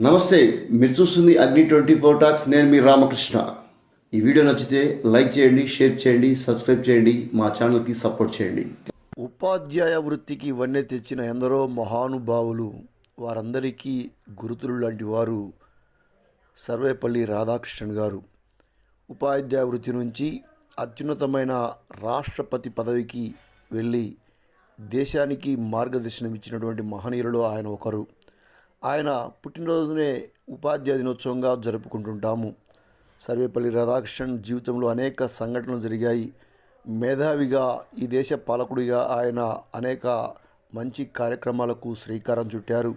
నమస్తే మీరు చూస్తుంది అగ్ని ట్వంటీ ఫోర్ టాక్స్ నేను మీ రామకృష్ణ. ఈ వీడియో నచ్చితే లైక్ చేయండి షేర్ చేయండి సబ్స్క్రైబ్ చేయండి మా ఛానల్కి సపోర్ట్ చేయండి. ఉపాధ్యాయ వృత్తికి వన్నె తెచ్చిన ఎందరో మహానుభావులు వారందరికీ గురుతులు లాంటి వారు సర్వేపల్లి రాధాకృష్ణన్ గారు. ఉపాధ్యాయ వృత్తి నుంచి అత్యున్నతమైన రాష్ట్రపతి పదవికి వెళ్ళి దేశానికి మార్గదర్శనం ఇచ్చినటువంటి మహనీయులలో ఆయన ఒకరు. ఆయన పుట్టినరోజునే ఉపాధ్యాయ దినోత్సవంగా జరుపుకుంటుంటాము. సర్వేపల్లి రాధాకృష్ణన్ జీవితంలో అనేక సంఘటనలు జరిగాయి. మేధావిగా ఈ దేశ పాలకుడిగా ఆయన అనేక మంచి కార్యక్రమాలకు శ్రీకారం చుట్టారు.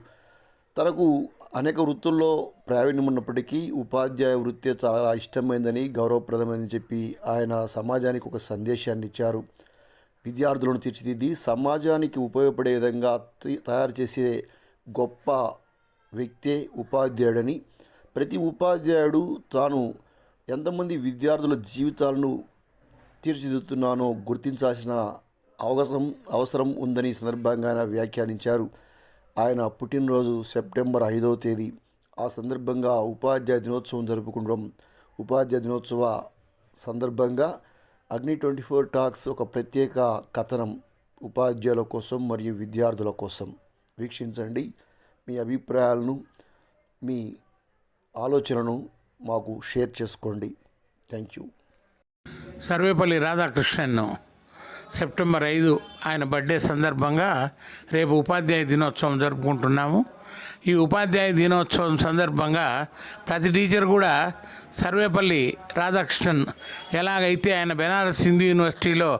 తనకు అనేక వృత్తుల్లో ప్రావీణ్యం ఉన్నప్పటికీ ఉపాధ్యాయ వృత్తి చాలా ఇష్టమైందని గౌరవప్రదమైందని చెప్పి ఆయన సమాజానికి ఒక సందేశాన్ని ఇచ్చారు. విద్యార్థులను తీర్చిదిద్ది సమాజానికి ఉపయోగపడే విధంగా తయారు చేసే గొప్ప వ్యక్తే ఉపాధ్యాయుడని. ప్రతి ఉపాధ్యాయుడు తాను ఎంతమంది విద్యార్థుల జీవితాలను తీర్చిదిద్దుతున్నానో గుర్తించాల్సిన అవసరం అవసరం ఉందని సందర్భంగా ఆయన వ్యాఖ్యానించారు. ఆయన పుట్టినరోజు సెప్టెంబర్ ఐదవ తేదీ. ఆ సందర్భంగా ఉపాధ్యాయ దినోత్సవం జరుపుకుంటాం. ఉపాధ్యాయ దినోత్సవ సందర్భంగా అగ్ని ట్వంటీ ఫోర్ టాక్స్ ఒక ప్రత్యేక కథనం ఉపాధ్యాయుల కోసం మరియు విద్యార్థుల కోసం. వీక్షించండి. మీ అభిప్రాయాలను మీ ఆలోచనను మాకు షేర్ చేసుకోండి. Thank you. Sarvepalli Radhakrishnan September ఐదు ఆయన బర్త్డే సందర్భంగా రేపు ఉపాధ్యాయ దినోత్సవం జరుపుకుంటున్నాము. ఈ ఉపాధ్యాయ దినోత్సవం సందర్భంగా ప్రతి టీచర్ కూడా సర్వేపల్లి రాధాకృష్ణన్ ఎలాగైతే ఆయన బెనారస్ హిందూ యూనివర్సిటీలో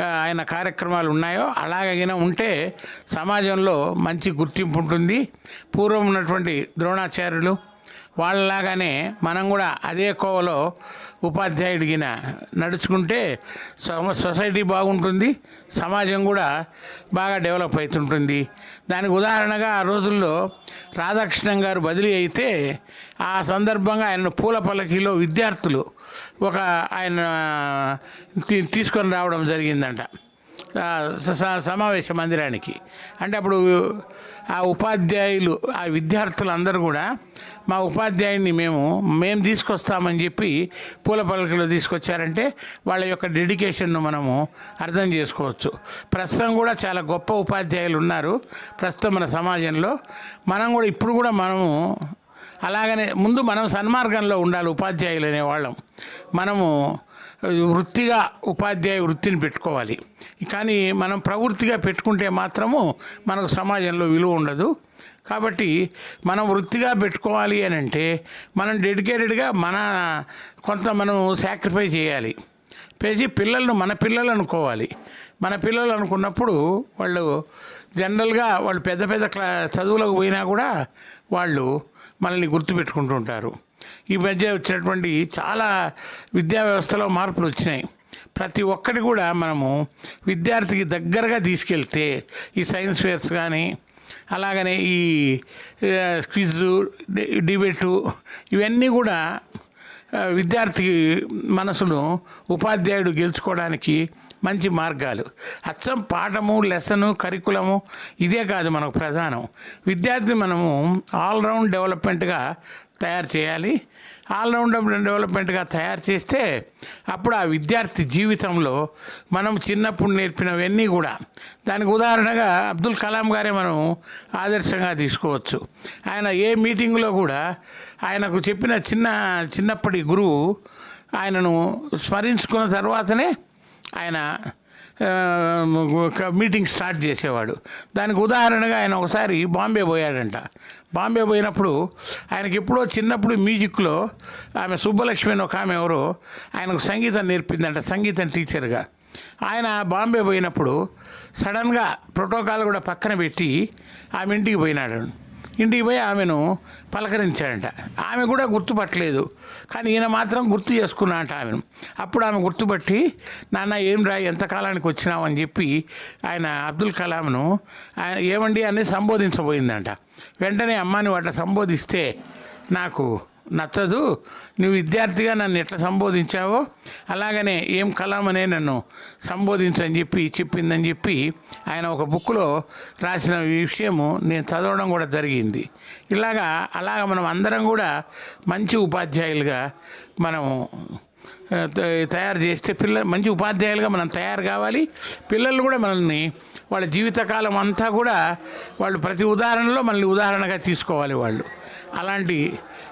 ఆయన కార్యక్రమాలు ఉన్నాయో అలాగైనా ఉంటే సమాజంలో మంచి గుర్తింపు ఉంటుంది. పూర్వం ఉన్నటువంటి ద్రోణాచార్యులు వాళ్ళలాగానే మనం కూడా అదే కోవలో ఉపాధ్యాయుడిగిన నడుచుకుంటే సొసైటీ బాగుంటుంది సమాజం కూడా బాగా డెవలప్ అవుతుంటుంది దానికి ఉదాహరణగా ఆ రోజుల్లో రాధాకృష్ణన్ గారు బదిలీ అయితే ఆ సందర్భంగా ఆయన పూల పల్లకిలో విద్యార్థులు ఒక ఆయన తీసుకొని రావడం జరిగిందంట. సమావేశ మందిరానికి. అంటే అప్పుడు ఆ ఉపాధ్యాయులు ఆ విద్యార్థులు అందరూ కూడా మా ఉపాధ్యాయుని మేము మేము తీసుకొస్తామని చెప్పి పూల పలకలు తీసుకొచ్చారంటే వాళ్ళ యొక్క డెడికేషన్ను మనము అర్థం చేసుకోవచ్చు. ప్రస్తుతం కూడా చాలా గొప్ప ఉపాధ్యాయులు ఉన్నారు. ప్రస్తుతం మన సమాజంలో. మనం కూడా ఇప్పుడు కూడా మనము అలాగనే ముందు మనం సన్మార్గంలో ఉండాలి ఉపాధ్యాయులు అనేవాళ్ళం. మనము వృత్తిగా ఉపాధ్యాయ వృత్తిని పెట్టుకోవాలి. కానీ మనం ప్రవృత్తిగా పెట్టుకుంటే మాత్రము మనకు సమాజంలో విలువ ఉండదు. కాబట్టి మనం వృత్తిగా పెట్టుకోవాలి అని అంటే మనం డెడికేటెడ్గా మన కొంత మనం సాక్రిఫై చేయాలి. పేసి పిల్లలను మన పిల్లలు అనుకోవాలి. మన పిల్లలు అనుకున్నప్పుడు వాళ్ళు జనరల్గా వాళ్ళు పెద్ద పెద్ద క్లా చదువులకు పోయినా కూడా వాళ్ళు మనల్ని గుర్తుపెట్టుకుంటుంటారు ఈ మధ్య వచ్చినటువంటి చాలా విద్యా వ్యవస్థలో మార్పులు వచ్చినాయి. ప్రతి ఒక్కటి కూడా మనము విద్యార్థికి దగ్గరగా తీసుకెళ్తే ఈ సైన్స్ ఫేర్స్ కానీ అలాగనే ఈ క్విజ్ డిబేటు ఇవన్నీ కూడా విద్యార్థి మనసును ఉపాధ్యాయుడు గెలుచుకోవడానికి మంచి మార్గాలు. అచ్చం పాఠము లెసను కరికులము ఇదే కాదు మనకు ప్రధానం. విద్యార్థిని మనము ఆల్రౌండ్ డెవలప్మెంట్గా తయారు చేయాలి. ఆల్రౌండర్ డెవలప్మెంట్గా తయారు చేస్తే అప్పుడు ఆ విద్యార్థి జీవితంలో మనం చిన్నప్పుడు నేర్పినవన్నీ కూడా. దానికి ఉదాహరణగా అబ్దుల్ కలాం గారే మనం ఆదర్శంగా తీసుకోవచ్చు. ఆయన ఏ మీటింగ్లో కూడా ఆయనకు చెప్పిన చిన్న చిన్నప్పటి గురువు ఆయనను స్మరించుకున్న తర్వాతనే ఆయన మీటింగ్ స్టార్ట్ చేసేవాడు. దానికి ఉదాహరణగా ఆయన ఒకసారి బాంబే పోయాడంట. బాంబే పోయినప్పుడు ఆయనకి ఎప్పుడో చిన్నప్పుడు మ్యూజిక్లో ఆమె సుబ్బలక్ష్మి అని ఒక ఆమె ఎవరో ఆయనకు సంగీతం నేర్పిందంట సంగీతం టీచర్గా. ఆయన బాంబే పోయినప్పుడు సడన్గా ప్రోటోకాల్ కూడా పక్కన పెట్టి ఆమె ఇంటికి పోయినాడు. ఇంటికి పోయి ఆమెను పలకరించాడంట. ఆమె కూడా గుర్తుపట్టలేదు. కానీ ఈయన మాత్రం గుర్తు చేసుకున్నాడంట ఆమెను. అప్పుడు ఆమె గుర్తుపట్టి నాన్న ఏం రా ఎంతకాలానికి వచ్చినావు? అని చెప్పి ఆయన అబ్దుల్ కలాంను ఆయన ఏమండి? అని సంబోధించబోయిందంట. వెంటనే అమ్మాని వాటిని సంబోధిస్తే నాకు నచ్చదు. నువ్వు విద్యార్థిగా నన్ను ఎట్లా సంబోధించావో అలాగనే ఏం కలామనే నన్ను సంబోధించని చెప్పి చెప్పిందని చెప్పి ఆయన ఒక బుక్లో రాసిన విషయము నేను చదవడం కూడా జరిగింది. ఇలాగా అలాగ మనం అందరం కూడా మంచి ఉపాధ్యాయులుగా మనము తయారు చేస్తే పిల్ల మంచి ఉపాధ్యాయులుగా మనం తయారు కావాలి. పిల్లలు కూడా మనల్ని వాళ్ళ జీవితకాలం అంతా కూడా వాళ్ళు ప్రతి ఉదాహరణలో మనల్ని ఉదాహరణగా తీసుకోవాలి వాళ్ళు. అలాంటి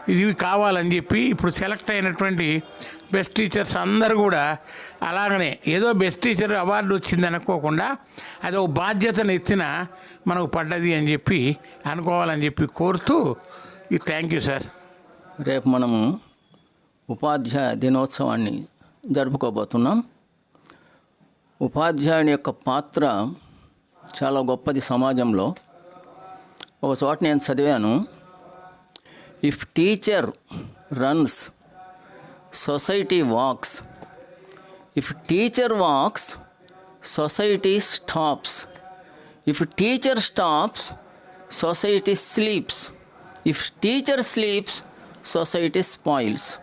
ఇది కావాలని చెప్పి ఇప్పుడు సెలెక్ట్ అయినటువంటి బెస్ట్ టీచర్స్ అందరూ కూడా అలాగనే ఏదో బెస్ట్ టీచర్ అవార్డు వచ్చింది అనుకోకుండా అది ఒక బాధ్యతను ఎత్తిన మనకు పడ్డది అని చెప్పి అనుకోవాలని చెప్పి కోరుతూ థ్యాంక్ యూ సార్ రేపు మనము ఉపాధ్యాయ దినోత్సవాన్ని జరుపుకోబోతున్నాం. ఉపాధ్యాయుని యొక్క పాత్ర చాలా గొప్పది సమాజంలో. ఒక చోట నేను చదివాను if teacher runs society walks if teacher walks society stops if teacher stops society sleeps if teacher sleeps society spoils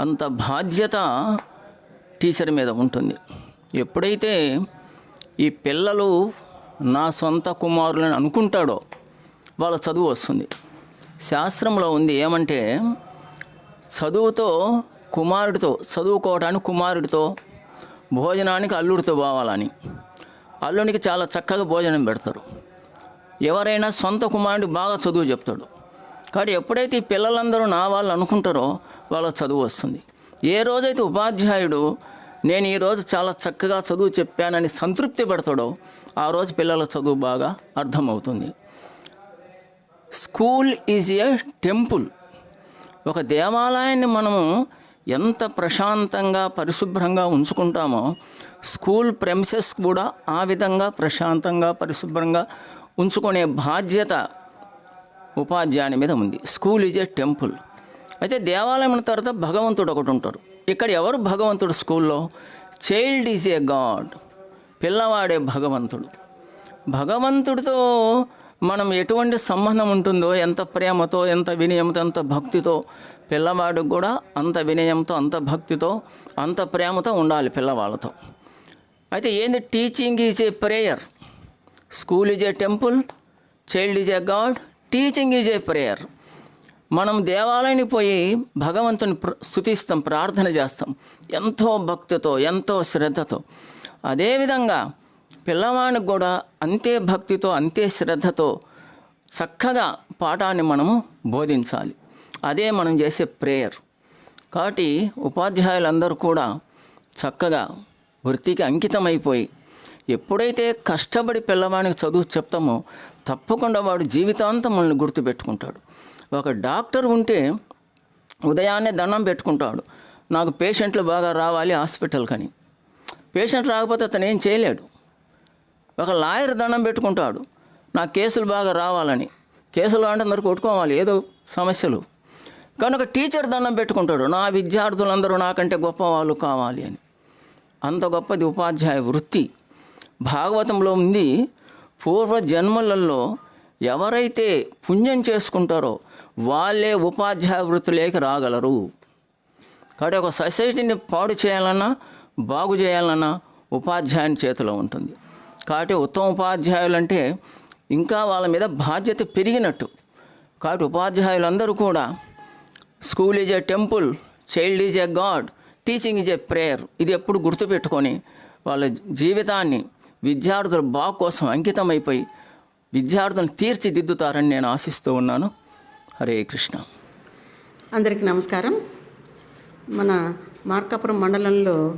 అంత బాధ్యత టీచర్ మీద ఉంటుంది. ఎప్పుడైతే ఈ పిల్లలు నా సొంత కుమారులని అనుకుంటాడో వాళ్ళ చదువు వస్తుంది. శాస్త్రంలో ఉంది ఏమంటే చదువుతో కుమారుడితో చదువుకోవటానికి కుమారుడితో భోజనానికి అల్లుడితో పోవాలని అల్లునికి చాలా చక్కగా భోజనం పెడతారు. ఎవరైనా సొంత కుమారుడికి బాగా చదువు చెప్తాడు. కాబట్టి ఎప్పుడైతే ఈ పిల్లలందరూ నా వాళ్ళు అనుకుంటారో వాళ్ళ చదువు వస్తుంది. ఏ రోజైతే ఉపాధ్యాయుడు నేను ఈరోజు చాలా చక్కగా చదువు చెప్పానని సంతృప్తి పడతాడో ఆ రోజు పిల్లల చదువు బాగా అర్థమవుతుంది. School is a temple. ఒక దేవాలయాన్ని మనము ఎంత ప్రశాంతంగా పరిశుభ్రంగా ఉంచుకుంటామో స్కూల్ ప్రెమిసెస్ కూడా ఆ విధంగా ప్రశాంతంగా పరిశుభ్రంగా ఉంచుకునే బాధ్యత ఉపాధ్యాయుని మీద ఉంది. School is a temple. అయితే దేవాలయం తర్వాత భగవంతుడు ఒకటి ఉంటారు ఇక్కడ ఎవరు భగవంతుడు స్కూల్లో? చైల్డ్ ఈజ్ ఏ గాడ్ పిల్లవాడే భగవంతుడు. భగవంతుడితో మనం ఎటువంటి సంబంధం ఉంటుందో ఎంత ప్రేమతో ఎంత వినయంతో ఎంత భక్తితో పిల్లవాడికి కూడా అంత వినయంతో అంత భక్తితో అంత ప్రేమతో ఉండాలి పిల్లవాళ్ళతో. అయితే ఏంది teaching is a prayer school is a temple child is a god teaching is a prayer మనం దేవాలయానికి పోయి భగవంతుని ప్ర- స్తుతిస్తాం ప్రార్థన చేస్తాం. ఎంతో భక్తితో ఎంతో శ్రద్ధతో. అదేవిధంగా పిల్లవాడికి కూడా అంతే భక్తితో అంతే శ్రద్ధతో చక్కగా పాఠాన్ని మనము బోధించాలి. అదే మనం చేసే ప్రేయర్. కాబట్టి ఉపాధ్యాయులందరూ కూడా చక్కగా వృత్తికి అంకితమైపోయి ఎప్పుడైతే కష్టపడి పిల్లవాడికి చదువు చెప్తామో తప్పకుండా వాడు జీవితాంతం మనల్ని గుర్తుపెట్టుకుంటాడు. ఒక డాక్టర్ ఉంటే ఉదయాన్నే దండం పెట్టుకుంటాడు. నాకు పేషెంట్లు బాగా రావాలి హాస్పిటల్ కని పేషెంట్ రాకపోతే అతను ఏం చేయలేడు. ఒక లాయర్ దండం పెట్టుకుంటాడు. నా కేసులు బాగా రావాలని. కేసులు అంటే అందరు కొట్టుకోవాలి ఏదో సమస్యలు. కనుక టీచర్ దండం పెట్టుకుంటాడు. నా విద్యార్థులందరూ నాకంటే గొప్ప వాళ్ళు కావాలి అని. అంత గొప్పది ఉపాధ్యాయ వృత్తి. భాగవతంలో ఉంది పూర్వ జన్మలలో ఎవరైతే పుణ్యం చేసుకుంటారో వాళ్ళే ఉపాధ్యాయ వృత్తిలోకి రాగలరు. కాబట్టి ఒక సొసైటీని పాడు చేయాలన్నా బాగు చేయాలన్నా ఉపాధ్యాయుని చేతిలో ఉంటుంది. కాబట్టి ఉత్తమ ఉపాధ్యాయులు అంటే ఇంకా వాళ్ళ మీద బాధ్యత పెరిగినట్టు. కాబట్టి ఉపాధ్యాయులందరూ కూడా school is a temple child is a god teaching is a prayer ఇది ఎప్పుడు గుర్తుపెట్టుకొని వాళ్ళ జీవితాన్ని విద్యార్థుల బాగు కోసం అంకితమైపోయి విద్యార్థులను తీర్చిదిద్దుతారని నేను ఆశిస్తూ ఉన్నాను. హరే కృష్ణ. అందరికీ నమస్కారం. మన మార్కాపురం మండలంలో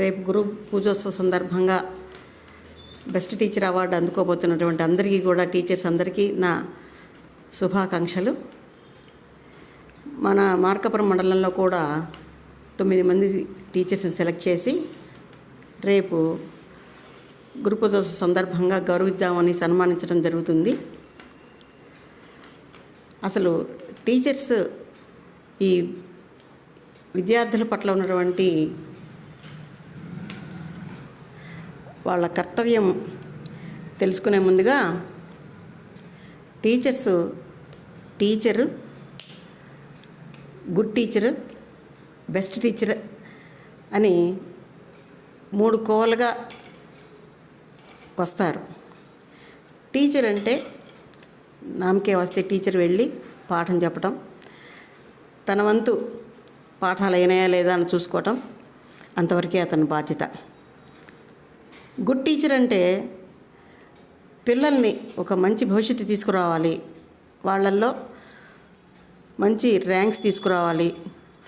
రేపు గురు పూజోత్సవ సందర్భంగా బెస్ట్ టీచర్ అవార్డు అందుకోబోతున్నటువంటి అందరికీ కూడా టీచర్స్ అందరికీ నా శుభాకాంక్షలు. మన మార్కాపురం మండలంలో కూడా తొమ్మిది మంది టీచర్స్ని సెలెక్ట్ చేసి రేపు గురుపూజోత్సవ సందర్భంగా గౌరవిద్దామని సన్మానించడం జరుగుతుంది. అసలు టీచర్స్ ఈ విద్యార్థుల పట్ల ఉన్నటువంటి వాళ్ళ కర్తవ్యం తెలుసుకునే ముందుగా teachers teacher good teacher best teacher అని మూడు కోవలుగా వస్తారు. టీచర్ అంటే నామకే వస్తే టీచర్ వెళ్ళి పాఠం చెప్పటం తన వంతు పాఠాలు అయినాయా లేదా అని చూసుకోవటం అంతవరకే అతని బాధ్యత. గుడ్ టీచర్ అంటే పిల్లల్ని ఒక మంచి భవిష్యత్తు తీసుకురావాలి. వాళ్ళల్లో మంచి ర్యాంక్స్ తీసుకురావాలి.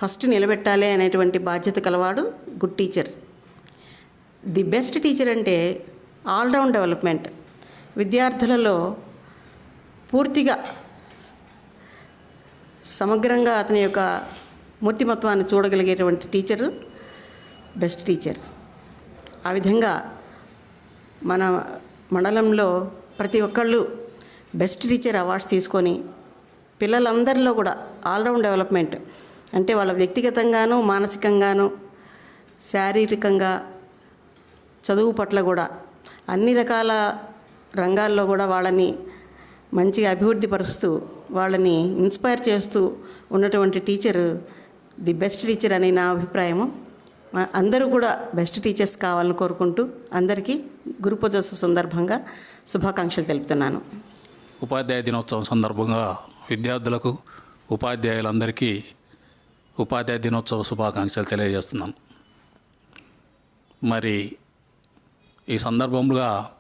ఫస్ట్ నిలబెట్టాలి అనేటువంటి బాధ్యత కలవాడు good teacher. The best teacher అంటే ఆల్రౌండ్ డెవలప్మెంట్. విద్యార్థులలో పూర్తిగా సమగ్రంగా అతని యొక్క మూర్తిమత్వాన్ని చూడగలిగేటువంటి టీచరు బెస్ట్ టీచర్. ఆ విధంగా మన మండలంలో ప్రతి ఒక్కళ్ళు బెస్ట్ టీచర్ అవార్డ్స్ తీసుకొని పిల్లలందరిలో కూడా ఆల్రౌండ్ డెవలప్మెంట్. అంటే వాళ్ళ వ్యక్తిగతంగాను మానసికంగాను శారీరకంగా చదువు పట్ల కూడా అన్ని రకాల రంగాల్లో కూడా వాళ్ళని మంచిగా అభివృద్ధి పరుస్తూ వాళ్ళని ఇన్స్పైర్ చేస్తూ ఉన్నటువంటి టీచర్ ది బెస్ట్ టీచర్ అని నా అభిప్రాయము. అందరూ కూడా బెస్ట్ టీచర్స్ కావాలని కోరుకుంటూ అందరికీ గురు పూజోత్సవ సందర్భంగా శుభాకాంక్షలు తెలుపుతున్నాను. ఉపాధ్యాయ దినోత్సవం సందర్భంగా విద్యార్థులకు ఉపాధ్యాయులందరికీ ఉపాధ్యాయ దినోత్సవ శుభాకాంక్షలు తెలియజేస్తున్నాను. మరి ఈ సందర్భంగా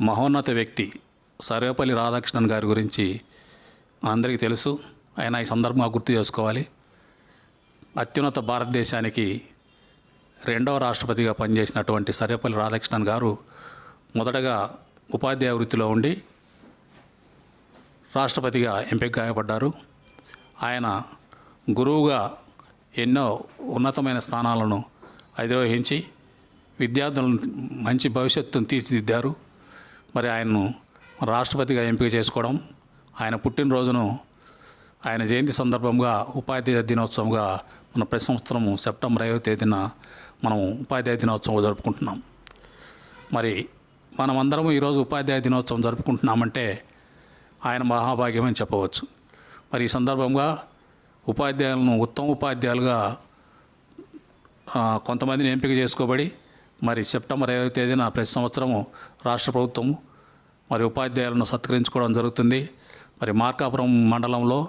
మహోన్నత వ్యక్తి సర్వేపల్లి రాధాకృష్ణన్ గారి గురించి అందరికీ తెలుసు. ఆయన ఈ సందర్భంగా గుర్తు చేసుకోవాలి. అత్యున్నత భారతదేశానికి రెండవ రాష్ట్రపతిగా పనిచేసినటువంటి సర్వేపల్లి రాధాకృష్ణన్ గారు మొదటగా ఉపాధ్యాయ వృత్తిలో ఉండి రాష్ట్రపతిగా ఎంపిక గాయపడ్డారు ఆయన గురువుగా ఎన్నో ఉన్నతమైన స్థానాలను అధిరోహించి విద్యార్థులను మంచి భవిష్యత్తును తీర్చిదిద్దారు. మరి ఆయన్ను రాష్ట్రపతిగా ఎంపిక చేసుకోవడం ఆయన పుట్టినరోజును ఆయన జయంతి సందర్భంగా ఉపాధ్యాయ దినోత్సవంగా మన ప్రతి సంవత్సరం సెప్టెంబర్ ఐదవ తేదీన మనం ఉపాధ్యాయ దినోత్సవం జరుపుకుంటున్నాం. మరి మనమందరం ఈరోజు ఉపాధ్యాయ దినోత్సవం జరుపుకుంటున్నామంటే ఆయన మహాభాగ్యమని చెప్పవచ్చు. మరి ఈ సందర్భంగా ఉపాధ్యాయులను ఉత్తమ ఉపాధ్యాయులుగా కొంతమందిని ఎంపిక చేసుకోబడి మరి సెప్టెంబర్ ఐదవ తేదీన ప్రతి సంవత్సరము రాష్ట్ర ప్రభుత్వము మరి ఉపాధ్యాయులను సత్కరించుకోవడం జరుగుతుంది. మరి మార్కాపురం మండలంలో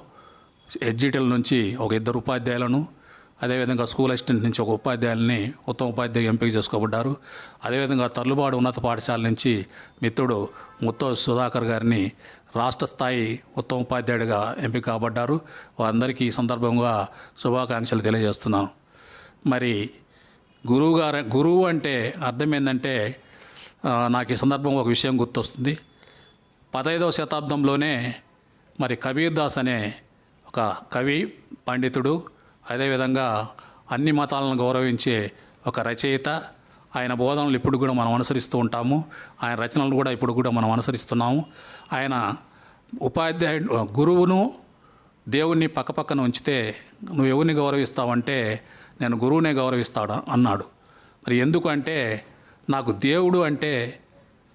ఎడ్జిటల్ నుంచి ఒక ఇద్దరు ఉపాధ్యాయులను అదేవిధంగా స్కూల్ అసిస్టెంట్ నుంచి ఒక ఉపాధ్యాయుల్ని ఉత్తమ ఉపాధ్యాయులు ఎంపిక చేసుకోబడ్డారు. అదేవిధంగా తర్లుబాడు ఉన్నత పాఠశాల నుంచి మిత్రుడు ముత్తో సుధాకర్ గారిని రాష్ట్ర స్థాయి ఉత్తమ ఉపాధ్యాయుడిగా ఎంపిక కాబడ్డారు. వారందరికీ ఈ సందర్భంగా శుభాకాంక్షలు తెలియజేస్తున్నాను. మరి గురువు గారు గురువు అంటే అర్థం ఏంటంటే నాకు ఈ సందర్భంగా ఒక విషయం గుర్తొస్తుంది. పదహైదవ శతాబ్దంలోనే మరి కబీర్ దాస్ అనే ఒక కవి పండితుడు అదేవిధంగా అన్ని మతాలను గౌరవించే ఒక రచయిత. ఆయన బోధనలు ఇప్పుడు కూడా మనం అనుసరిస్తూ ఉంటాము. ఆయన రచనలు కూడా ఇప్పుడు కూడా మనం అనుసరిస్తున్నాము. ఆయన ఉపాధ్యాయుడు గురువును దేవుణ్ణి పక్కపక్కన ఉంచితే నువ్వు ఎవరిని గౌరవిస్తావంటే నేను గురువునే గౌరవిస్తాడు అన్నాడు. మరి ఎందుకంటే నాకు దేవుడు అంటే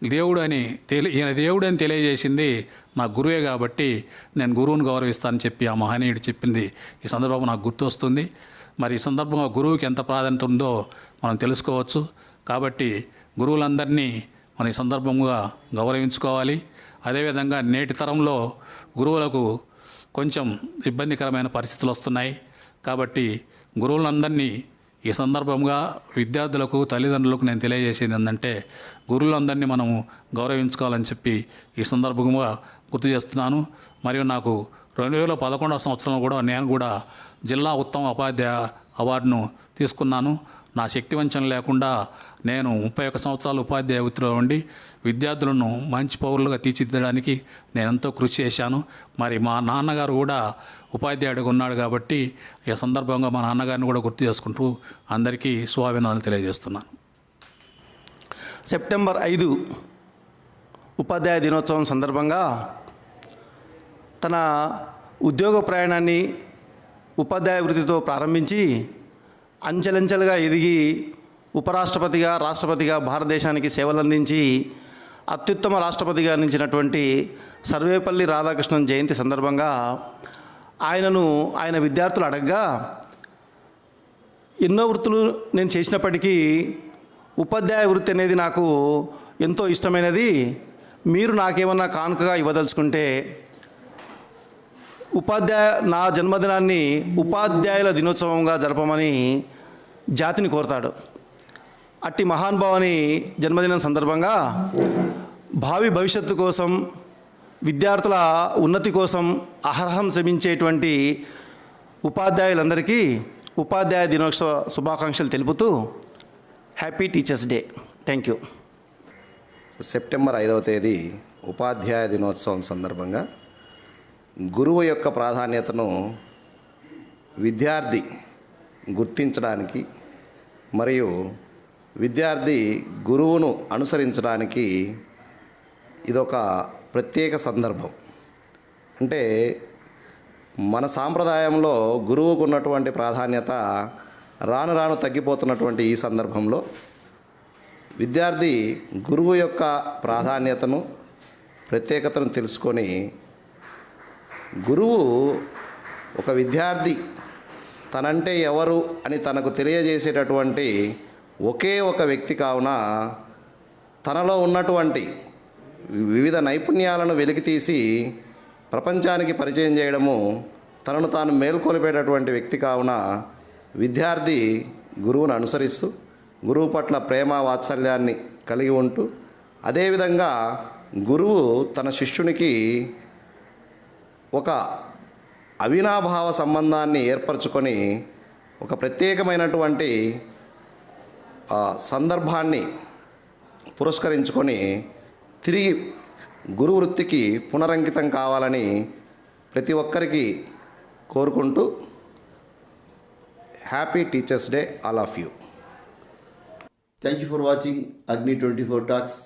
దేవుడు అని తెలి ఈయన దేవుడు అని తెలియజేసింది నా గురువే కాబట్టి నేను గురువుని గౌరవిస్తానని చెప్పి ఆ మహనీయుడు చెప్పింది. ఈ సందర్భం నాకు గుర్తొస్తుంది. మరి ఈ సందర్భంగా గురువుకి ఎంత ప్రాధాన్యత ఉందో మనం తెలుసుకోవచ్చు. కాబట్టి గురువులందరినీ మన ఈ సందర్భంగా గౌరవించుకోవాలి. అదేవిధంగా నేటి తరంలో గురువులకు కొంచెం ఇబ్బందికరమైన పరిస్థితులు వస్తున్నాయి. కాబట్టి గురువులందరినీ ఈ సందర్భంగా విద్యార్థులకు తల్లిదండ్రులకు నేను తెలియజేసేది ఏంటంటే గురువులందరినీ మనము గౌరవించుకోవాలని చెప్పి ఈ సందర్భంగా గుర్తు చేస్తున్నాను. మరియు నాకు రెండు వేల పదకొండవ సంవత్సరంలో కూడా నేను కూడా జిల్లా ఉత్తమ ఉపాధ్యాయ అవార్డును తీసుకున్నాను. నా శక్తి వంచన లేకుండా నేను ముప్పై ఒక్క సంవత్సరాలు ఉపాధ్యాయ వృత్తిలో ఉండి విద్యార్థులను మంచి పౌరులుగా తీర్చిదిద్దడానికి నేను ఎంతో కృషి చేశాను. మరి మా నాన్నగారు కూడా ఉపాధ్యాయుడిగా ఉన్నాడు కాబట్టి ఈ సందర్భంగా మా నాన్నగారిని కూడా గుర్తు చేసుకుంటూ అందరికీ స్వాభినాలు తెలియజేస్తున్నాను. సెప్టెంబర్ ఐదు ఉపాధ్యాయ దినోత్సవం సందర్భంగా తన ఉద్యోగ ప్రయాణాన్ని ఉపాధ్యాయ వృత్తితో ప్రారంభించి అంచెలంచెలుగా ఎదిగి ఉపరాష్ట్రపతిగా రాష్ట్రపతిగా భారతదేశానికి సేవలందించి అత్యుత్తమ రాష్ట్రపతిగా అందించినటువంటి సర్వేపల్లి రాధాకృష్ణన్ జయంతి సందర్భంగా ఆయనను ఆయన విద్యార్థులు అడగగా ఎన్నో వృత్తులు నేను చేసినప్పటికీ ఉపాధ్యాయ వృత్తి అనేది నాకు ఎంతో ఇష్టమైనది. మీరు నాకేమన్నా కానుకగా ఇవ్వదలుచుకుంటే ఉపాధ్యాయ నా జన్మదినాన్ని ఉపాధ్యాయుల దినోత్సవంగా జరపమని జాతిని కోరతాడు. అట్టి మహానుభావుని జన్మదినం సందర్భంగా భావి భవిష్యత్తు కోసం విద్యార్థుల ఉన్నతి కోసం అర్హం శ్రమించేటువంటి ఉపాధ్యాయులందరికీ ఉపాధ్యాయ దినోత్సవ శుభాకాంక్షలు తెలుపుతూ happy teachers day. Thank you. September ఐదవ తేదీ ఉపాధ్యాయ దినోత్సవం సందర్భంగా గురువు యొక్క ప్రాధాన్యతను విద్యార్థి గుర్తించడానికి మరియు విద్యార్థి గురువును అనుసరించడానికి ఇదొక ప్రత్యేక సందర్భం. అంటే మన సాంప్రదాయంలో గురువుకు ఉన్నటువంటి ప్రాధాన్యత రాను రాను తగ్గిపోతున్నటువంటి ఈ సందర్భంలో విద్యార్థి గురువు యొక్క ప్రాధాన్యతను ప్రత్యేకతను తెలుసుకొని గురువు ఒక విద్యార్థి తనంటే ఎవరు అని తనకు తెలియజేసేటటువంటి ఒకే ఒక వ్యక్తి కావున తనలో ఉన్నటువంటి వివిధ నైపుణ్యాలను వెలికితీసి ప్రపంచానికి పరిచయం చేయడము తనను తాను మేల్కొలిపేటటువంటి వ్యక్తి కావున విద్యార్థి గురువును అనుసరిస్తూ గురువు పట్ల ప్రేమ వాత్సల్యాన్ని కలిగి ఉంటూ అదేవిధంగా గురువు తన శిష్యునికి ఒక అవినాభావ సంబంధాన్ని ఏర్పరచుకొని ఒక ప్రత్యేకమైనటువంటి ఆ, సందర్భాన్ని పురస్కరించుకొని తిరిగి గురు వృత్తికి పునరంకితం కావాలని ప్రతి ఒక్కరికి కోరుకుంటూ happy teachers day all of you. Thank you for watching Agni twenty four talks